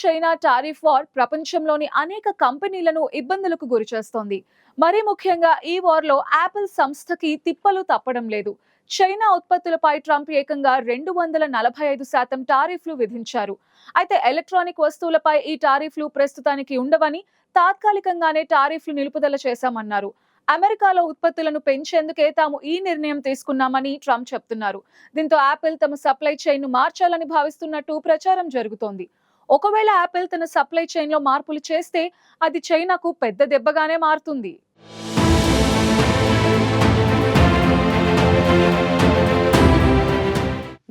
China tariff war ప్రపంచంలోని అనేక కంపెనీలను ఇబ్బందులకు గురిచేస్తోంది మరీ ముఖ్యంగా ఈ వార్లో యాపిల్ సంస్థకి తిప్పలు తప్పడం లేదు. చైనా ఉత్పత్తులపై ట్రంప్ ఏకంగా రెండు వందల నలభై ఐదు శాతం టారిఫ్లు విధించారు. అయితే ఎలక్ట్రానిక్ వస్తువులపై ఈ టారిఫ్లు ప్రస్తుతానికి ఉండవని తాత్కాలికంగానే టారిఫ్లు నిలుపుదల చేశామన్నారు. అమెరికాలో ఉత్పత్తులను పెంచేందుకే తాము ఈ నిర్ణయం తీసుకున్నామని ట్రంప్ చెప్తున్నారు. దీంతో యాపిల్ తమ సప్లై చైన్ను మార్చాలని భావిస్తున్నట్టు ప్రచారం జరుగుతోంది. ఒకవేళ యాపిల్ తన సప్లై చైన్లో మార్పులు చేస్తే అది చైనాకు పెద్ద దెబ్బగానే మారుతుంది.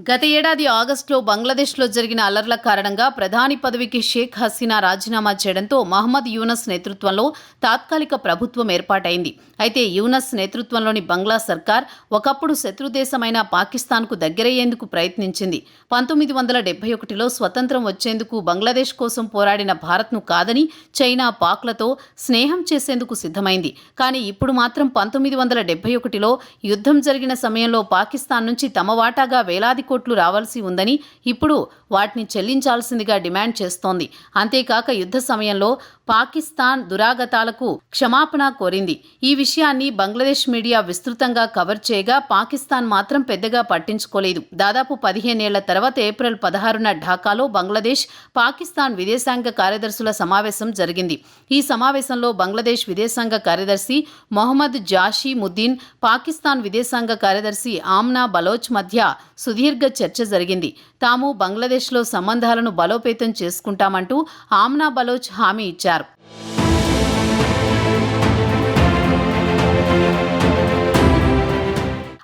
గత ఏడాది ఆగస్టులో బంగ్లాదేశ్లో జరిగిన అల్లర్ల కారణంగా ప్రధాని పదవికి షేక్ హసీనా రాజీనామా చేయడంతో మహమ్మద్ యూనస్ నేతృత్వంలో తాత్కాలిక ప్రభుత్వం ఏర్పాటైంది. అయితే యూనస్ నేతృత్వంలోని బంగ్లా సర్కార్ ఒకప్పుడు శత్రుదేశమైన పాకిస్తాన్కు దగ్గరయ్యేందుకు ప్రయత్నించింది. పంతొమ్మిది వందల డెబ్బై ఒకటిలో స్వతంత్రం వచ్చేందుకు బంగ్లాదేశ్ కోసం పోరాడిన భారత్ను కాదని చైనా పాక్లతో స్నేహం చేసేందుకు సిద్ధమైంది. కానీ ఇప్పుడు మాత్రం పంతొమ్మిది వందల డెబ్బై ఒకటిలో యుద్ధం జరిగిన సమయంలో పాకిస్తాన్ నుంచి తమ వాటాగా వేలాది కోట్లు రావాల్సి ఉందని ఇప్పుడు వాటిని చెల్లించాల్సిందిగా డిమాండ్ చేస్తోంది. అంతేకాక యుద్ధ సమయంలో పాకిస్తాన్ దురాగతాలకు క్షమాపణ కోరింది. ఈ విషయాన్ని బంగ్లాదేశ్ మీడియా విస్తృతంగా కవర్ చేయగా పాకిస్తాన్ మాత్రం పెద్దగా పట్టించుకోలేదు. దాదాపు పదిహేనేళ్ళ తర్వాత ఏప్రిల్ పదహారున ఢాకాలో బంగ్లాదేశ్ పాకిస్తాన్ విదేశాంగ కార్యదర్శుల సమావేశం జరిగింది. ఈ సమావేశంలో బంగ్లాదేశ్ విదేశాంగ కార్యదర్శి మొహమ్మద్ జాషీ ముద్దీన్ పాకిస్తాన్ విదేశాంగ కార్యదర్శి ఆమ్నా బలోచ్ మధ్య సుదీర్ఘ చర్చ జరిగింది. తాము బంగ్లాదేశ్లో సంబంధాలను బలోపేతం చేసుకుంటామంటూ ఆమ్నా బలోచ్ హామీ ఇచ్చారు.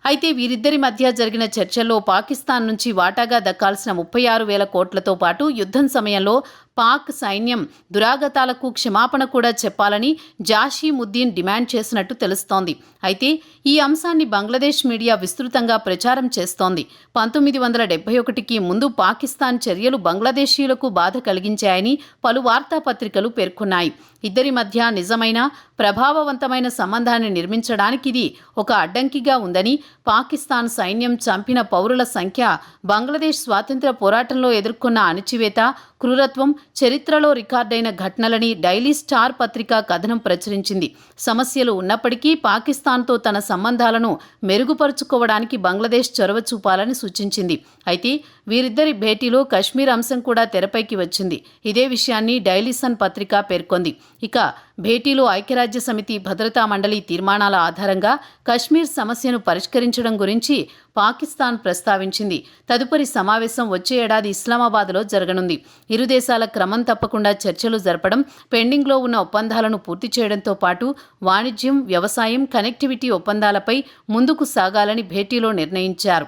అయితే వీరిద్దరి మధ్య జరిగిన చర్చల్లో పాకిస్తాన్ నుంచి వాటాగా దక్కాల్సిన ముప్పై ఆరు వేల కోట్లతో పాటు యుద్ధం సమయంలో పాక్ సైన్యం దురాగతాలకు క్షమాపణ కూడా చెప్పాలని జాషీ ముద్దీన్ డిమాండ్ చేసినట్టు తెలుస్తోంది. అయితే ఈ అంశాన్ని బంగ్లాదేశ్ మీడియా విస్తృతంగా ప్రచారం చేస్తోంది. పంతొమ్మిది వందల డెబ్బై ఒకటికి ముందు పాకిస్తాన్ చర్యలు బంగ్లాదేశీయులకు బాధ కలిగించాయని పలు వార్తాపత్రికలు పేర్కొన్నాయి. ఇద్దరి మధ్య నిజమైన ప్రభావవంతమైన సంబంధాన్ని నిర్మించడానికి ఇది ఒక అడ్డంకిగా ఉందని పాకిస్తాన్ సైన్యం చంపిన పౌరుల సంఖ్య బంగ్లాదేశ్ స్వాతంత్ర్య పోరాటంలో ఎదుర్కొన్న అణచివేత క్రూరత్వం చరిత్రలో రికార్డైన ఘటనలని డైలీ స్టార్ పత్రిక కథనం ప్రచురించింది. సమస్యలు ఉన్నప్పటికీ పాకిస్తాన్తో తన సంబంధాలను మెరుగుపరుచుకోవడానికి బంగ్లాదేశ్ చొరవ చూపాలని సూచించింది. అయితే వీరిద్దరి భేటీలో కశ్మీర్ అంశం కూడా తెరపైకి వచ్చింది. ఇదే విషయాన్ని డైలీసన్ పత్రిక పేర్కొంది. ఇక భేటీలో ఐక్యరాజ్య సమితి భద్రతా మండలి తీర్మానాల ఆధారంగా కశ్మీర్ సమస్యను పరిష్కరించడం గురించి పాకిస్తాన్ ప్రస్తావించింది. తదుపరి సమావేశం వచ్చే ఏడాది ఇస్లామాబాద్లో జరగనుంది. ఇరు దేశాల క్రమం తప్పకుండా చర్చలు జరపడం పెండింగ్లో ఉన్న ఒప్పందాలను పూర్తి చేయడంతో పాటు వాణిజ్యం వ్యవసాయం కనెక్టివిటీ ఒప్పందాలపై ముందుకు సాగాలని భేటీలో నిర్ణయించారు.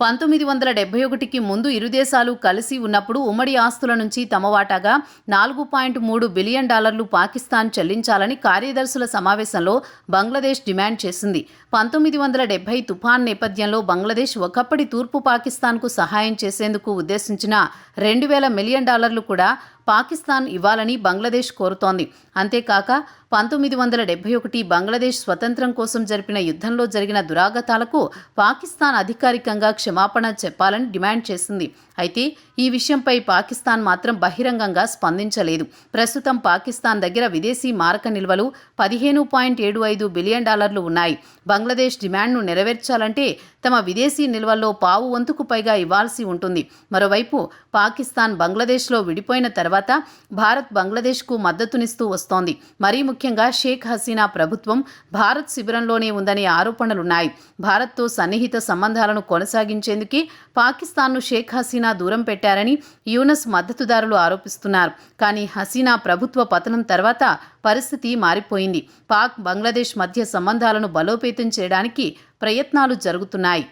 పంతొమ్మిది వందల డెబ్బై ఒకటికి ముందు ఇరు దేశాలు కలిసి ఉన్నప్పుడు ఉమ్మడి ఆస్తుల నుంచి తమ వాటాగా నాలుగు పాయింట్ మూడు బిలియన్ డాలర్లు పాకిస్తాన్ చెల్లించాలని కార్యదర్శుల సమావేశంలో బంగ్లాదేశ్ డిమాండ్ చేసింది. పంతొమ్మిది వందల డెబ్బై తుఫాన్ నేపథ్యంలో బంగ్లాదేశ్ ఒకప్పటి తూర్పు పాకిస్తాన్కు సహాయం చేసేందుకు ఉద్దేశించిన రెండు వేల మిలియన్ డాలర్లు కూడా పాకిస్తాన్ ఇవ్వాలని బంగ్లాదేశ్ కోరుతోంది. అంతేకాక పంతొమ్మిది వందల డెబ్బై ఒకటి బంగ్లాదేశ్ స్వతంత్రం కోసం జరిపిన యుద్ధంలో జరిగిన దురాగతాలకు పాకిస్తాన్ అధికారికంగా క్షమాపణ చెప్పాలని డిమాండ్ చేసింది. అయితే ఈ విషయంపై పాకిస్తాన్ మాత్రం బహిరంగంగా స్పందించలేదు. ప్రస్తుతం పాకిస్తాన్ దగ్గర విదేశీ మారక నిల్వలు పదిహేను పాయింట్ ఏడు ఐదు బిలియన్ డాలర్లు ఉన్నాయి. బంగ్లాదేశ్ డిమాండ్ను నెరవేర్చాలంటే తమ విదేశీ నిల్వల్లో పావు వంతుకు పైగా ఇవ్వాల్సి ఉంటుంది. మరోవైపు పాకిస్తాన్ బంగ్లాదేశ్లో విడిపోయిన తర్వాత భారత్ బంగ్లాదేశ్కు మద్దతునిస్తూ వస్తోంది. మరీ ముఖ్యంగా షేక్ హసీనా ప్రభుత్వం భారత్ శిబిరంలోనే ఉందనే ఆరోపణలున్నాయి. భారత్తో సన్నిహిత సంబంధాలను కొనసాగించేందుకే పాకిస్తాన్ను షేక్ హసీనా హసీనా దూరం పెట్టారని యూనస్ మద్దతుదారులు ఆరోపిస్తున్నారు. కానీ హసీనా ప్రభుత్వ పతనం తర్వాత పరిస్థితి మారిపోయింది. పాక్ బంగ్లాదేశ్ మధ్య సంబంధాలను బలోపేతం చేయడానికి ప్రయత్నాలు జరుగుతున్నాయి.